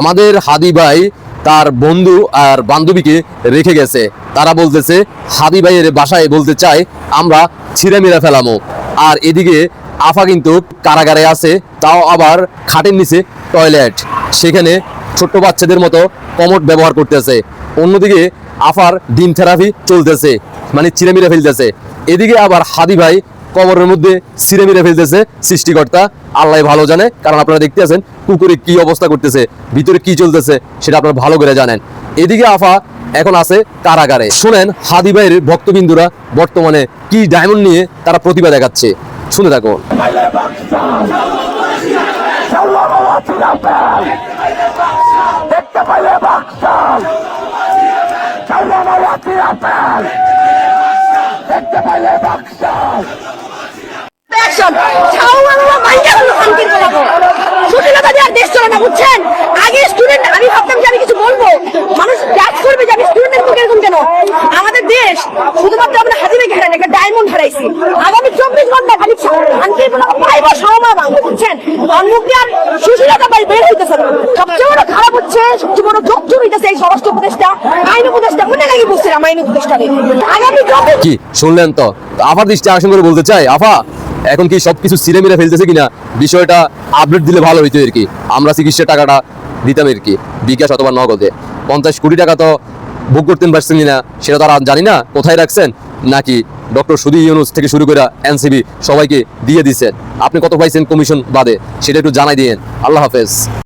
আমাদের হাদি ভাই তার বন্ধু আর বান্ধবীকে রেখে গেছে। তারা বলতেছে, হাদি ভাইয়ের বাসায় বলতে চায় আমরা ছিঁড়ে মেরে ফেলামো। আর এদিকে আফা কিন্তু কারাগারে আছে, তাও আবার খাটের নিচে টয়লেট। সেখানে ছোট্ট বাচ্চাদের মতো কমট ব্যবহার করতেছে। অন্যদিকে আফার ডিম থেরাপি চলতেছে মানে চিড়ে মেরে ফেলতেছে। এদিকে আবার হাদি ভাই কবরের মধ্যে সিরে মেরে ফেলতেছে সৃষ্টিকর্তা। আল্লাহ ভালো জানে, কারণ আপনারা দেখতে আছেন কুকুরে কি অবস্থা করতেছে, ভিতরে কি চলতেছে, সেটা আপনারা ভালো করে জানেন। এদিকে আফা এখন আছে কারাগারে। শুনেন, হাদি ভাইয়ের ভক্তবিন্দুরা বর্তমানে কি ডায়মন্ড নিয়ে তারা প্রতিভা দেখাচ্ছে। শুনে থাকুন। দেখতে পাইলে দেখতে পাইলে বুঝছেন? আগে স্টুডেন্ট আমি ভাবতাম যে আমি কিছু বলব। মানুষ জাজ করবে যে আমি স্টুডেন্টের মুখ এরকম কেন? আমাদের দেশ শুধুমাত্র আমরা হাজিরে ঘেরান একটা ডায়মন্ড হারাইছি। আগামী চব্বিশ ঘণ্টা খালি শান্তির বলাবো পাইব সময় বুঝছেন? অন্মুখ আর সুশীলতা ভাই বের হইতেছে না। সবচেয়ে বড় হচ্ছে স্বরাষ্ট্র উপদেশটা আইন অনেক আগে বুঝছিলাম আইন উপদেশটা আগামী চব্বিশ কি, শুনলেন তো? দৃষ্টি করে বলতে চাই। আফা, এখন কি সবকিছু সিরে ফেলতেছে কিনা? বিষয়টা আপডেট দিলে ভালো হইতো আর কি আমরা চিকিৎসার টাকাটা দিতাম আর কি বিকাশ অথবা নগদে। পঞ্চাশ কোটি টাকা তো বুক করতেন পারছেন কিনা, সেটা তো আর জানি না। কোথায় রাখছেন? নাকি ডক্টর সুদী ইউনুস থেকে শুরু করে এনসিবি সবাইকে দিয়ে দিচ্ছেন আপনি কত পাইছেন কমিশন বাদে? সেটা একটু জানাই দিয়েন। আল্লাহ হাফেজ।